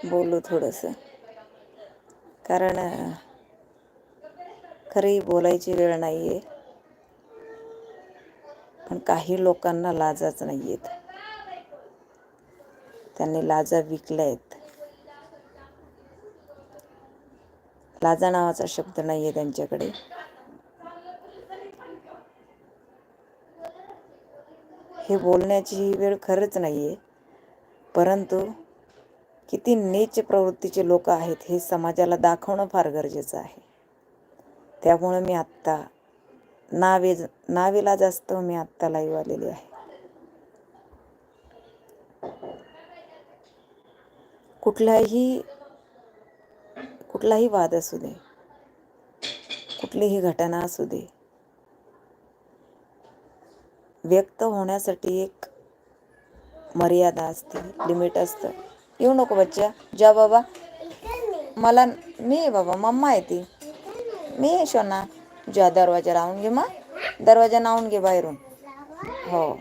बोलू थोडंसं. कारण खरी बोलायची वेळ नाही आहे पण काही लोकांना लाजाच नाही आहेत त्यांनी लाजा विकल्या आहेत लाजा नावाचा शब्द नाही आहे त्यांच्याकडे. हे बोलण्याची ही वेळ खरंच नाही आहे परंतु किती नीच प्रवृत्तीचे लोक आहेत हे समाजाला दाखवणं फार गरजेचं आहे. त्यामुळे मी आत्ता नावे नावेला जास्त मी आत्ता लाईव्ह आलेली आहे. कुठलाही कुठलाही वाद असू दे कुठलीही घटना असू दे व्यक्त होण्यासाठी एक मर्यादा असते लिमिट असतं. येऊ नको बच्चा. जा बाबा. मला मी बाबा मम्मा आहे ती. मी आहे शोना. जा दरवाजा लावून घे मग. दरवाजा लावून घे बाहेरून. हो.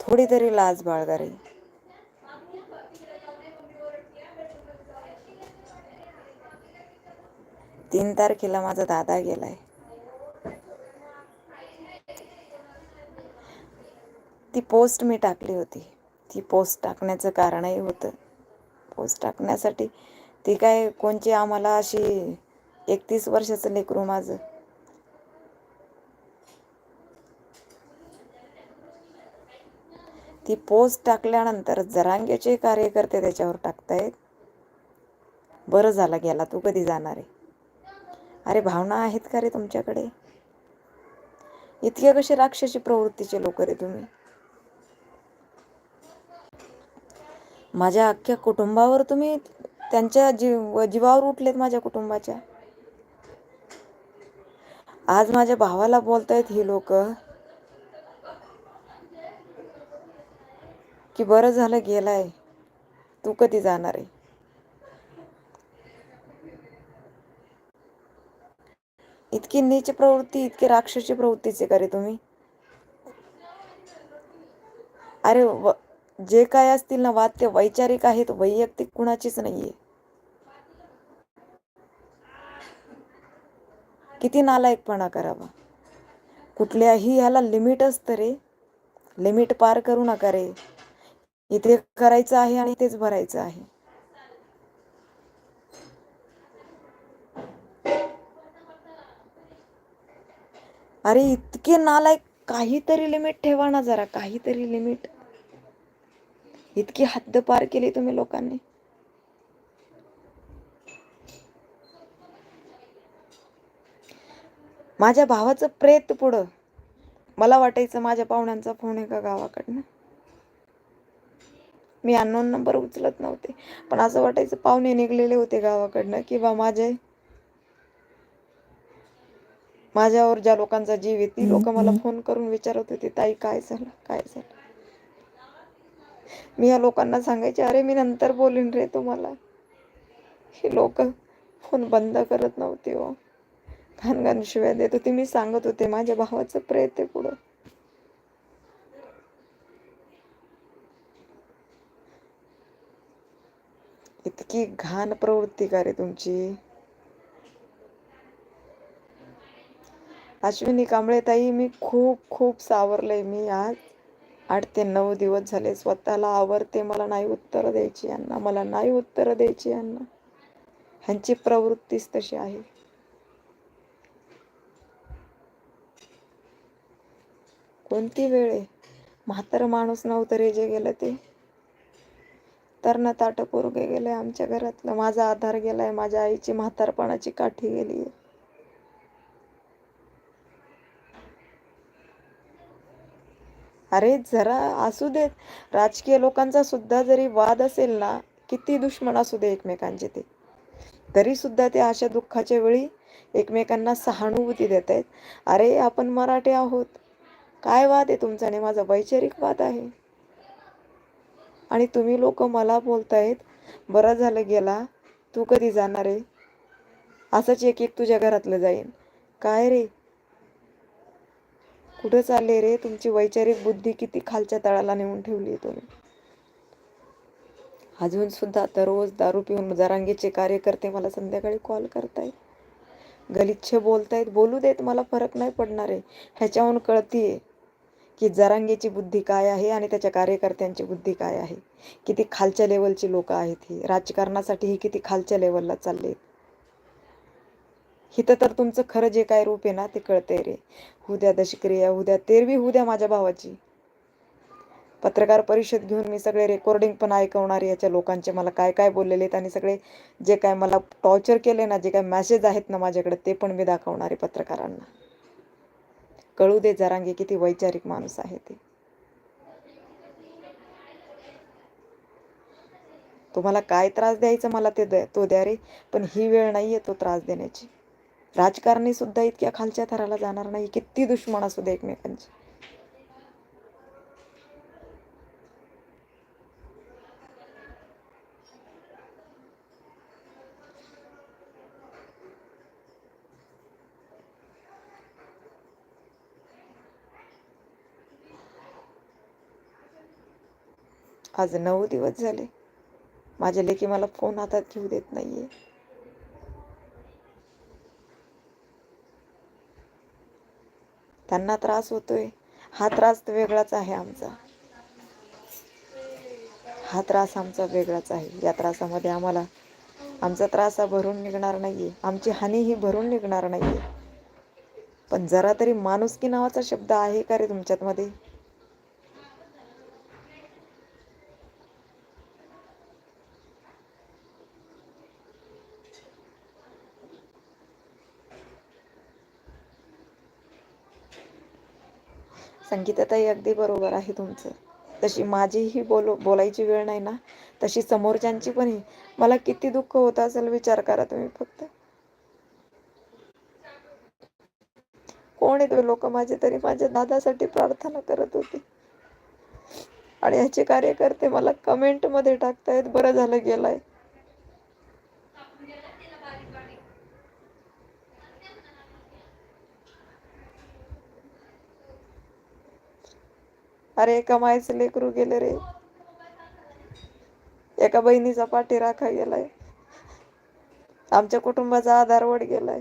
थोडी तरी लाज बाळगा रे. तीन तारखेला माझा दादा गेलाय. पोस्ट मी टाकली होती. ती पोस्ट टाकण्याचं कारणही होतं. पोस्ट टाकण्यासाठी ती काय कोणची आम्हाला अशी एकतीस वर्षाचं लेकरू माझं. ती पोस्ट टाकल्यानंतर जरांग्याचे कार्यकर्ते त्याच्यावर टाकतायत. बरं झालं गेला तू कधी जाणार आहे? अरे भावना आहेत का रे तुमच्याकडे? इतके कसे राक्षसी प्रवृत्तीचे लोक रे तुम्ही? माझ्या अख्ख्या कुटुंबावर तुम्ही त्यांच्या जीव जीवावर उठलेत माझ्या कुटुंबाच्या. आज माझ्या भावाला बोलतायत ही लोक की बरं झालं गेलाय तू कधी जाणार आहे? इतकी नीच प्रवृत्ती इतकी राक्षसी प्रवृत्तीचे करे तुम्ही. अरे व जे काय असतील ना वाद ते वैचारिक आहेत वैयक्तिक कुणाचीच नाहीये. किती नालायकपणा करावा. कुठल्याही ह्याला लिमिट असतं रे. लिमिट पार करू नका रे. इथे करायचं आहे आणि तेच भरायचं आहे. अरे इतके नालायक काहीतरी लिमिट ठेवा ना जरा काहीतरी लिमिट इतकी हद्द पार केली तुम्ही लोकांनी. माझ्या भावाचं प्रेत पुढं. मला वाटायचं माझ्या पाहुण्यांचा फोन आहे का गावाकडनं. मी अननोन नंबर उचलत नव्हते. पण असं वाटायचं पाहुणे निघलेले होते गावाकडनं किंवा माझे माझ्यावर ज्या लोकांचा जीव आहे ती लोक मला फोन करून विचारत होते ताई काय झालं? काय झालं? मी या लोकांना सांगायचे अरे मी नंतर बोलीन रे तुम्हाला. हे लोक फोन बंद करत नव्हते हो. घाण घाण शिवाय देत होती. मी सांगत होते माझ्या भावाचं प्रेत आहे पुढं. इतकी घाण प्रवृत्ती का रे तुमची? अश्विनी कांबळे ताई मी खूप खूप सावरलंय मी आज. आठ ते नऊ दिवस झाले स्वतःला आवरते मला नाही उत्तर द्यायची यांना मला नाही उत्तर द्यायची यांना ह्यांची प्रवृत्तीच तशी आहे. कोणती वेळ? आहे म्हातारं माणूस नव्हतं रे जे गेलं ते. तर ना ताट पोरगे गेलंय आमच्या घरातलं. माझा आधार गेलाय माझ्या आईची म्हातारपणाची काठी गेली आहे अरे जरा असू देत. राजकीय लोकांचा सुद्धा जरी वाद असेल ना किती दुश्मन असू दे एकमेकांचे ते. तरी सुद्धा ते अशा दुःखाच्या वेळी एकमेकांना सहानुभूती देत आहेत. अरे आपण मराठी आहोत. काय वाद आहे तुमचा? आणि माझा वैचारिक वाद आहे. आणि तुम्ही लोक मला बोलतायत बरं झालं गेला तू कधी जाणार आहे? असंच एक एक तुझ्या घरातलं जाईन. काय रे? कुठं चालले रे? तुमची वैचारिक बुद्धी किती खालच्या तळाला नेऊन ठेवली तुम्ही? अजून सुद्धा दररोज दारू पिऊन जरांगीचे कार्यकर्ते मला संध्याकाळी कॉल करतायत. गलिच्छ बोलतायत बोलू देत मला फरक नाही पडणार आहे. ह्याच्याहून कळतीये की जरांगीची बुद्धी काय आहे आणि त्याच्या कार्यकर्त्यांची बुद्धी काय आहे. किती खालच्या लेवलची लोक आहेत ही. राजकारणासाठी ही किती खालच्या लेवलला चालले आहेत हिथं तर तुमचं खरं जे काय रूप आहे ना ते कळतंय रे. उद्या दशक्रिया उद्या तेरवी उद्या माझ्या भावाची. पत्रकार परिषद घेऊन मी सगळे रेकॉर्डिंग पण ऐकवणार याच्या लोकांचे. मला काय काय बोललेले आहेत आणि सगळे जे काय मला टॉर्चर केले ना जे काय मॅसेज आहेत ना माझ्याकडे ते पण मी दाखवणार आहे पत्रकारांना. कळू दे जरांगे किती वैचारिक माणूस आहे ते. तुम्हाला काय त्रास द्यायचा मला ते द्या तो द्या रे. पण ही वेळ नाहीये तो त्रास देण्याची. राजकारणी सुद्धा इतक्या खालच्या थराला जाणार नाही किती दुश्मन असू दे एकमेकांचे. आज नऊ दिवस झाले. माझ्या लेकी मला फोन हातात घेऊ देत नाहीये. त्यांना त्रास होतोय. हा त्रास तर वेगळाच आहे आमचा. हा त्रास आमचा वेगळाच आहे. या त्रासामध्ये आम्हाला आमचा त्रास हा भरून निघणार नाहीये. आमची हानी ही भरून निघणार नाहीये. पण जरा तरी माणुसकी नावाचा शब्द आहे का रे तुमच्यात संगीताताई अगदी बरोबर आहे तुमचं. तशी माझीही बोलो बोलायची वेळ नाही ना. तशी समोरच्यांची पण मला किती दुःख होत असेल विचार करा तुम्ही फक्त. कोण आहे लोक माझे तरी? माझ्या दादासाठी प्रार्थना करत होते. आणि ह्याचे कार्यकर्ते मला कमेंटमध्ये टाकतायत बरं झालं गेलाय. अरे एका मायचं लेकरू गेले रे. एका बहिणीचा पाठी राखा गेलाय. आमच्या कुटुंबाचा आधार वड गेलाय.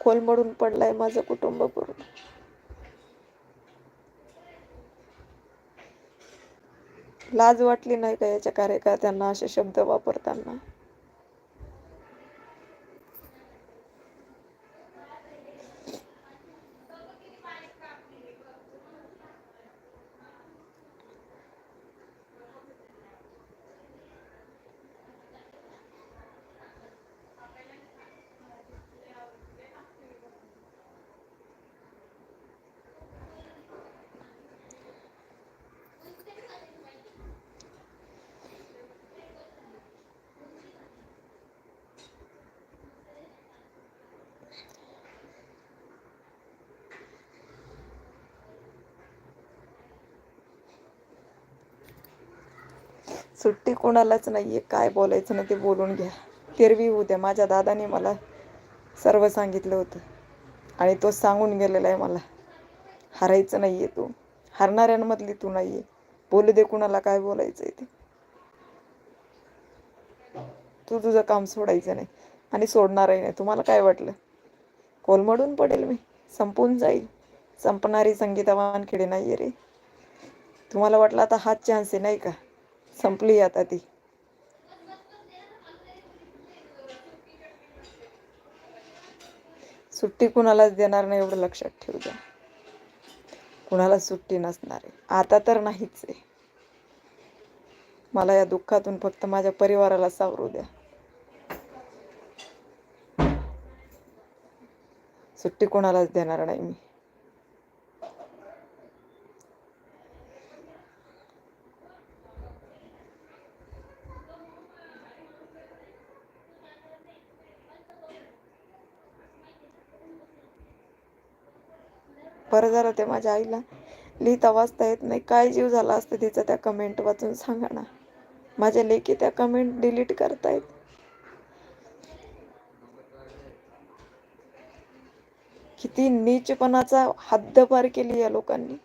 कोलमडून पडलाय माझं कुटुंब पूर्ण. लाज वाटली नाही का याच्या कार्यकर्त्यांना असे शब्द वापरताना? सुट्टी कोणालाच नाही आहे काय बोलायचं ना ते बोलून घ्या. तेरवी उद्या माझ्या दादाने मला सर्व सांगितलं होतं. आणि तो सांगून गेलेला आहे मला. हारायचं आहे तू. हारणाऱ्यांमधली तू नाही आहे बोलू दे कुणाला काय बोलायचं आहे ते. तू तुझं काम सोडायचं नाही. आणि सोडणारही नाही. तुम्हाला काय वाटलं? कोलमडून पडेल मी. संपून जाईल. संपणारी संगीता वानखेडे आहे रे. तुम्हाला वाटलं आता हाच चान्स आहे नाही का? संपली आता ती. सुट्टी कुणालाच देणार नाही एवढं लक्षात ठेवू द्या. कुणाला सुट्टी नसणार आहे. आता तर नाहीच आहे. मला या दुःखातून फक्त माझ्या परिवाराला सावरू द्या. सुट्टी कोणालाच देणार नाही मी. बरं झालं ते माझ्या आईला. लिहिता वाचता येत नाही. काय जीव झाला असतं तिचा त्या कमेंट वाचून सांगा ना माझ्या लेखी त्या कमेंट डिलीट करतायत. किती नीचपणाचा हद्दपार केली या लोकांनी.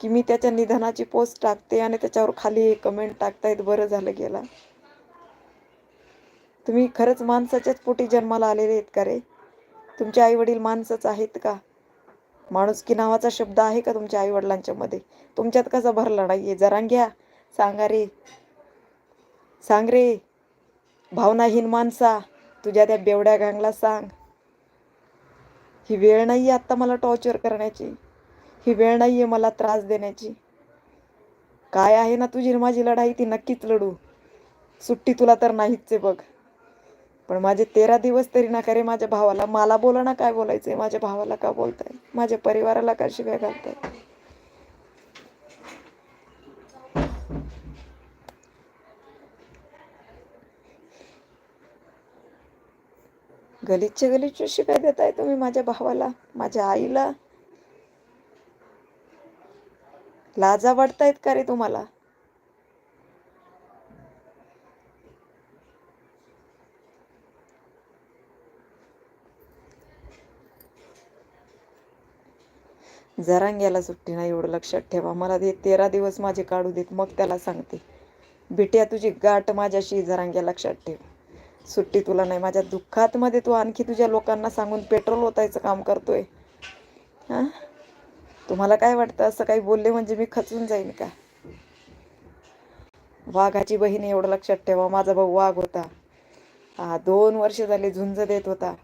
की मी त्याच्या निधनाची पोस्ट टाकते आणि त्याच्यावर खाली कमेंट टाकतायत बरं झालं गेला. तुम्ही खरंच माणसाच्याच पोटी जन्माला आलेले आहेत का रे? तुमचे आई वडील माणसंच आहेत का? माणुसकी नावाचा शब्द आहे का तुमच्या आई वडिलांच्या मध्ये? तुमच्यात कसा भरला नाहीये? जरा घ्या. सांगा रे. सांग रे. भावनाहीन माणसा तुझ्या त्या बेवड्या गांगला सांग. ही वेळ नाही आता मला टॉर्चर करण्याची. ही वेळ नाही आहे मला त्रास देण्याची. काय आहे ना तुझी माझी लढाई ती नक्कीच लढू. सुट्टी तुला तर नाहीच आहे बघ. पण माझे तेरा दिवस तरी नका रे माझ्या भावाला. मला बोला ना काय बोलायचंय माझ्या भावाला का बोलताय? माझ्या परिवाराला का शिवाय घालताय? गलिच्छ गलिच्छ शिकाय देताय तुम्ही माझ्या भावाला माझ्या आईला. लाजा वाटतायत का रे तुम्हाला? जरांग्याला सुट्टी नाही एवढं लक्षात ठेवा. मला ते तेरा दिवस माझे काढू देत मग त्याला सांगते. बिट्या तुझी गाठ माझ्याशी जरांग्या लक्षात ठेव. सुट्टी तुला नाही माझ्या दुःखात मध्ये तू आणखी तुझ्या लोकांना सांगून पेट्रोल ओतायचं काम करतोय. हां? तुम्हाला काय वाटतं? असं काही बोलले म्हणजे मी खचून जाईन का? वाघाची बहीण आहे, एवढं लक्षात ठेवा. माझा भाऊ वाघ होता. हा दोन वर्ष झाले झुंज देत होता.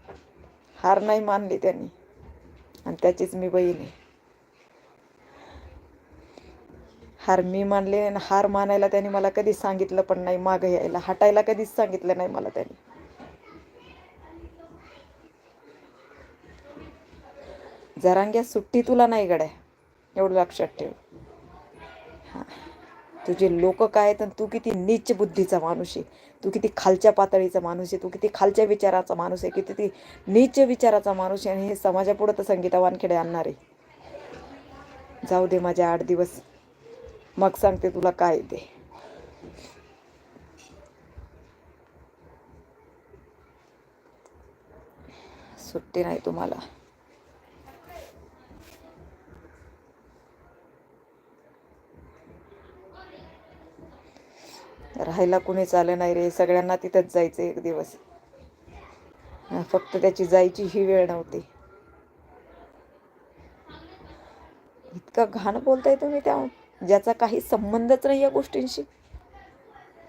हार नाही मानली त्यांनी. आणि त्याचीच मी बहीण आहे. हार मी मानले आणि हार मानायला त्यांनी मला कधीच सांगितलं पण नाही मागं यायला. हटायला कधीच सांगितलं नाही मला त्यांनी. जरांग्या सुट्टी तुला नाही गड्या? एवढं लक्षात ठेव. हां. तुझे लोक काय आहेत तू किती नीच बुद्धीचा माणूस आहे. तू किती खालच्या पातळीचा माणूस आहे. तू किती खालच्या विचाराचा माणूस आहे. किती ती नीच विचाराचा माणूस आहे आणि हे समाजापुढं तर संगीता वानखेडे आणणार आहे. जाऊ दे माझ्या आठ दिवस. मग सांगते तुला काय ते. सुट्टी नाही तुम्हाला. राहायला कुणीच आलं नाही रे सगळ्यांना तिथंच जायचं एक दिवस. फक्त त्याची जायची ही वेळ नव्हती. इतका घाण बोलताय तुम्ही त्या ज्याचा काही संबंधच नाही या गोष्टींशी.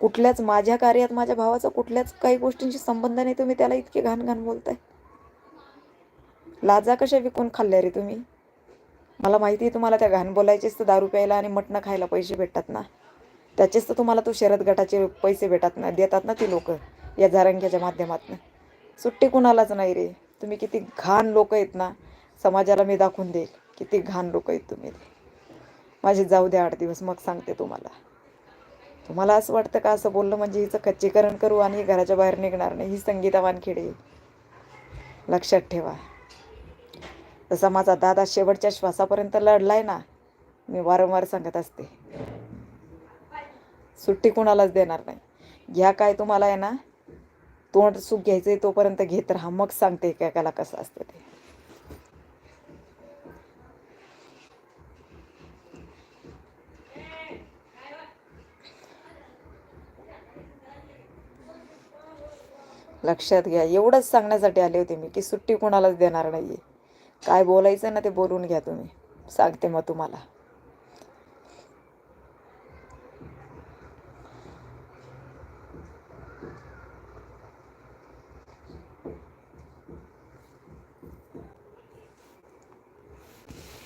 कुठल्याच माझ्या कार्यात माझ्या भावाचा कुठल्याच काही गोष्टींशी संबंध नाही. तुम्ही त्याला इतके घाण घाण बोलताय. लाजा कशा विकून खाल्ल्या रे तुम्ही? मला माहिती आहे तुम्हाला त्या घाण बोलायचेच तर दारू प्यायला आणि मटणं खायला पैसे भेटतात ना. त्याचेच तर तुम्हाला तो शरद गटाचे पैसे भेटत ना देतात ना ती लोक या झारंग्याच्या माध्यमातून. सुट्टी कुणालाच नाही रे. तुम्ही किती घाण लोक आहेत ना. समाजाला मी दाखवून देईल. किती घाण लोक आहेत तुम्ही. माझे जाऊ द्या आठ दिवस मग सांगते तुम्हाला. तुम्हाला असं वाटतं का असं बोललं म्हणजे हिचं कच्चीकरण करू आणि घराच्या बाहेर निघणार नाही? ही संगीता वानखेडे. लक्षात ठेवा. जसा माझा दादा शेवटच्या श्वासापर्यंत लढलाय ना मी वारंवार सांगत असते. सुट्टी कोणालाच देणार नाही. घ्या काय तुम्हाला आहे ना तोंड सुख घ्यायचं आहे तोपर्यंत घेत राहा. मग सांगते एकाला कसं असतं ते. लक्षात घ्या. एवढंच सांगण्यासाठी आले होते मी की सुट्टी कोणालाच देणार नाही आहे काय बोलायचं ना ते बोलून घ्या तुम्ही. सांगते मग तुम्हाला.